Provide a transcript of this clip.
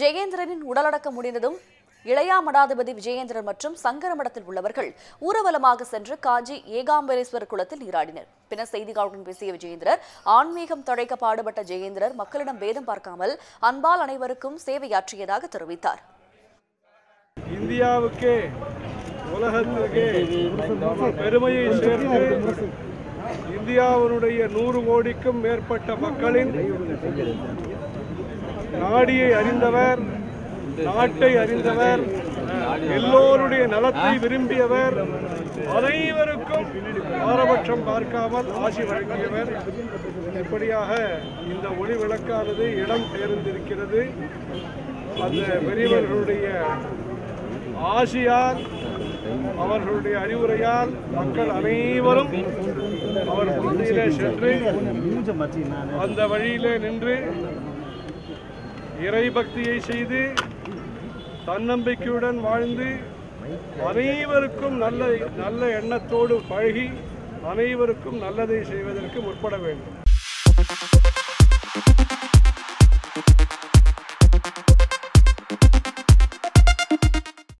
ஜெயேந்திரனின் உடலடக்கம் முடிந்ததும் இளையா மடாதிபதி விஜயேந்திரன் மற்றும் சங்கர மடத்தில் உள்ளவர்கள் ஊர்வலமாக சென்று காஞ்சி ஏகாம்பரேஸ்வரர் குளத்தில் நீராடினர். பின்னர் செய்தியாளருடன் பேசிய விஜயேந்திரர் ஆன்மீகம் தழைக்க பாடுபட்ட ஜெயேந்திரர் மக்களிடம் பேதம் பார்க்காமல் அன்பால் அனைவருக்கும் சேவையாற்றியதாக தெரிவித்தார். இந்தியாவுக்கே உலகத்திற்கே பெருமையை சேர்த்து இந்தியாவினுடைய நூறு கோடிக்கும் மேற்பட்ட மக்களின் நாடியை அறிந்தவர் நாட்டை அறிந்தவர் எல்லோருடைய நலத்தை விரும்பியவர் அனைவருக்கும் பாரபட்சம் பார்க்காமல் ஆசி வழங்கியவர். இப்படியாக இந்த ஒளி விளக்கானது இடம் தேர்ந்திருக்கிறது அந்த பெரியவர்களுடைய ஆசியால் அவர்களுடைய அறிவுரையால் மக்கள் அனைவரும் அவர் பகுதியிலே சென்று அந்த வழியிலே நின்று இறை பக்தியை செய்து தன்னம்பிக்கையுடன் வாழ்ந்து அனைவருக்கும் நல்ல நல்ல எண்ணத்தோடு பழகி அனைவருக்கும் நல்லதை செய்வதற்கு முற்பட வேண்டும்.